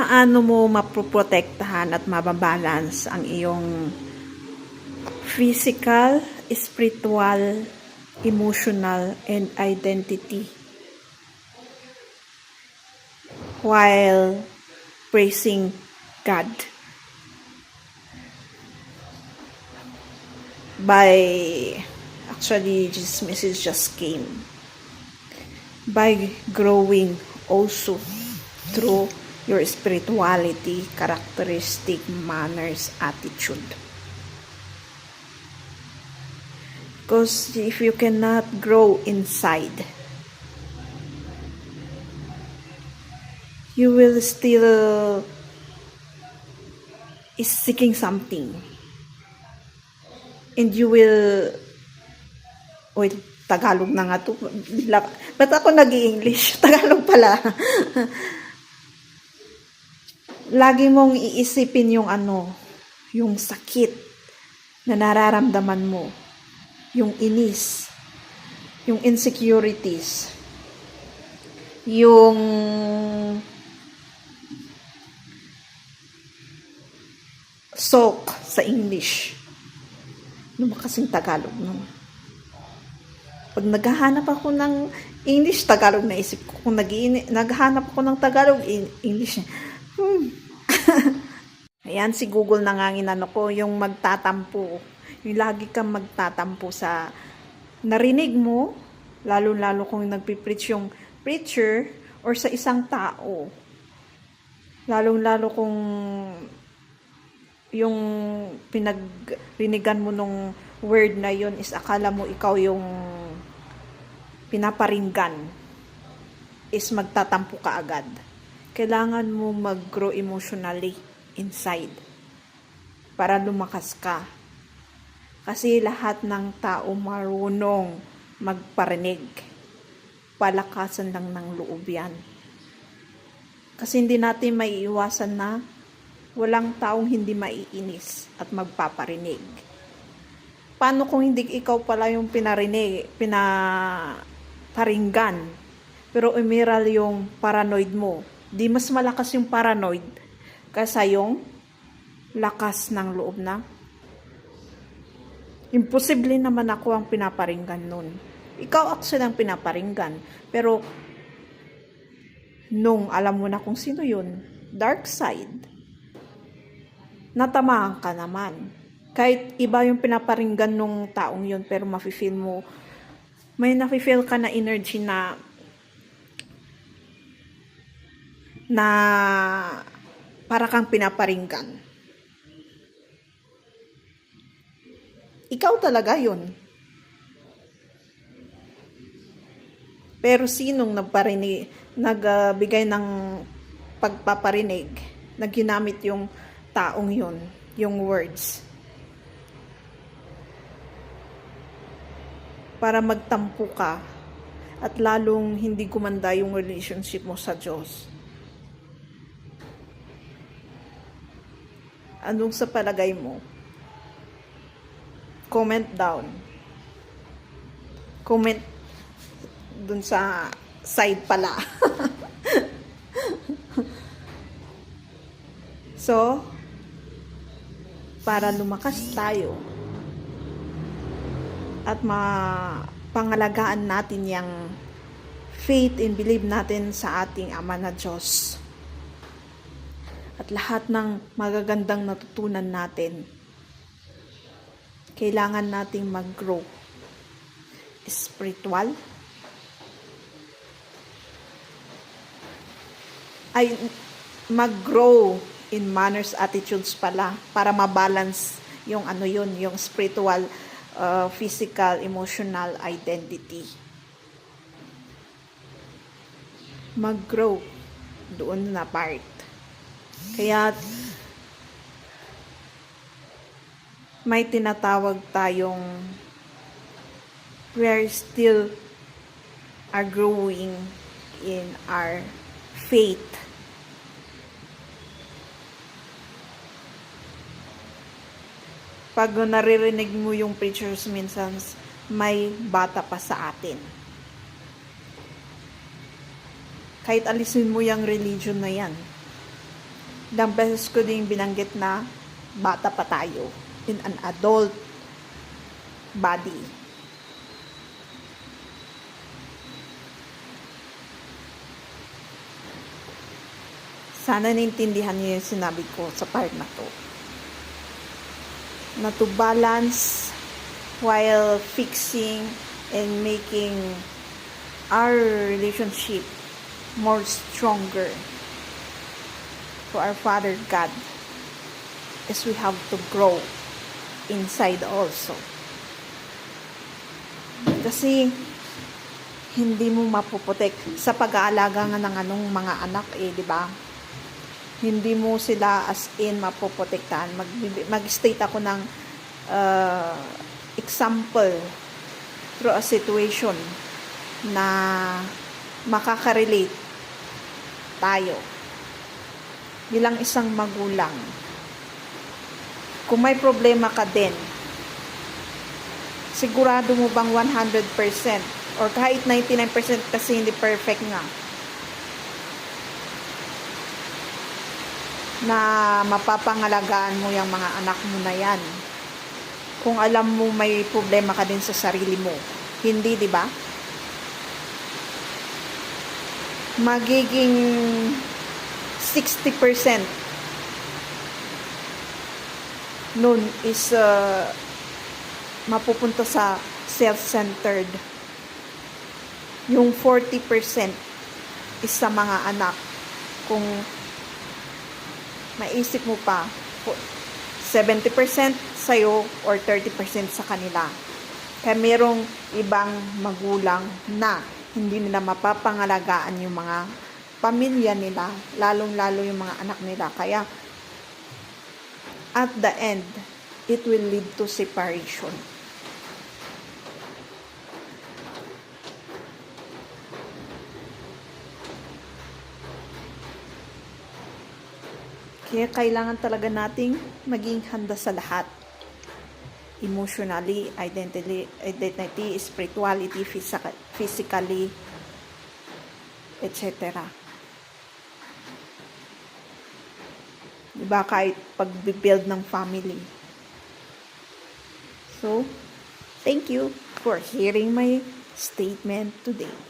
paano mo mapoprotektahan at mababalance ang iyong physical, spiritual, emotional, and identity? While praising God. By actually this message just came. By growing also through your spirituality, characteristic, manners, attitude. Because if you cannot grow inside, you will still is seeking something. And you will Uy, Tagalog na nga to. Ba't ako nag english Tagalog pala. Lagi mong iisipin yung ano, yung sakit na nararamdaman mo. Yung inis. Yung insecurities. Yung soak sa English. Ano ba kasing Tagalog nun? Pag naghahanap ako ng English, Tagalog na isip ko. Kung nag naghahanap ako ng Tagalog, English. Hmm. Ayan, si Google na nga ang inano ko, yung magtatampo. Yung lagi kang magtatampo sa narinig mo, lalo-lalo kung nagpipreach yung preacher or sa isang tao. Lalong-lalo kung yung pinagrinigan mo nung word na yun is akala mo ikaw yung pinaparinggan is magtatampo ka agad. Kailangan mo mag-grow emotionally inside para lumakas ka. Kasi lahat ng tao marunong magparinig. Palakasan lang ng loob yan. Kasi hindi natin maiiwasan na walang taong hindi maiinis at magpaparinig. Paano kung hindi ikaw pala yung pinarinig, pinaparinggan, pero umiral yung paranoid mo? Di mas malakas yung paranoid kaysa yung lakas ng loob na? Imposible naman ako ang pinaparinggan nun. Ikaw actually ang pinaparinggan. Pero, nung alam mo na kung sino yun, dark side, natamaan ka naman. Kahit iba yung pinaparinggan nung taong yun, pero mafe-feel mo, may nafe-feel ka na energy na na para kang pinaparinggan. Ikaw talaga yun. Pero sinong nagparinig, nagbigay ng pagpaparinig, na ginamit yung taong yun, yung words. Para magtampo ka at lalong hindi gumanda yung relationship mo sa Diyos. Anong sa palagay mo? Comment down. Comment dun sa side pala. so, para lumakas tayo at mapangalagaan natin yung faith and believe natin sa ating Ama na Diyos. At lahat ng magagandang natutunan natin, kailangan nating mag-grow spiritual, ay mag-grow in manners, attitudes pala para mabalance yung ano yun, yung spiritual, uh, physical, emotional identity. Mag-grow doon na part. Kaya may tinatawag tayong we are still are growing in our faith. Pag naririnig mo yung preachers minsan, may bata pa sa atin. Kahit alisin mo yung religion na yan. Ilang beses ko din binanggit na bata pa tayo in an adult body. Sana naintindihan niyo yung sinabi ko sa part na to. Na to balance while fixing and making our relationship more stronger to our Father God is we have to grow inside also. Kasi hindi mo mapuputek sa pag-aalaga nga ng anong mga anak eh, di ba? Hindi mo sila as in mapoprotektahan. Mag, mag-state ako ng uh, example through a situation na makaka-relate tayo bilang isang magulang. Kung may problema ka din, sigurado mo bang 100% or kahit 99% kasi hindi perfect nga na mapapangalagaan mo yung mga anak mo na yan. Kung alam mo may problema ka din sa sarili mo. Hindi, di ba? Magiging 60% nun is uh, mapupunta sa self-centered. Yung 40% is sa mga anak. Kung maisip mo pa, 70% sa'yo or 30% sa kanila. Kaya merong ibang magulang na hindi nila mapapangalagaan yung mga pamilya nila, lalong-lalo yung mga anak nila. Kaya, at the end, it will lead to separation. Kaya kailangan talaga nating maging handa sa lahat. Emotionally, identity, identity spirituality, physica- physically, etc. Diba kahit pag-build ng family. So, thank you for hearing my statement today.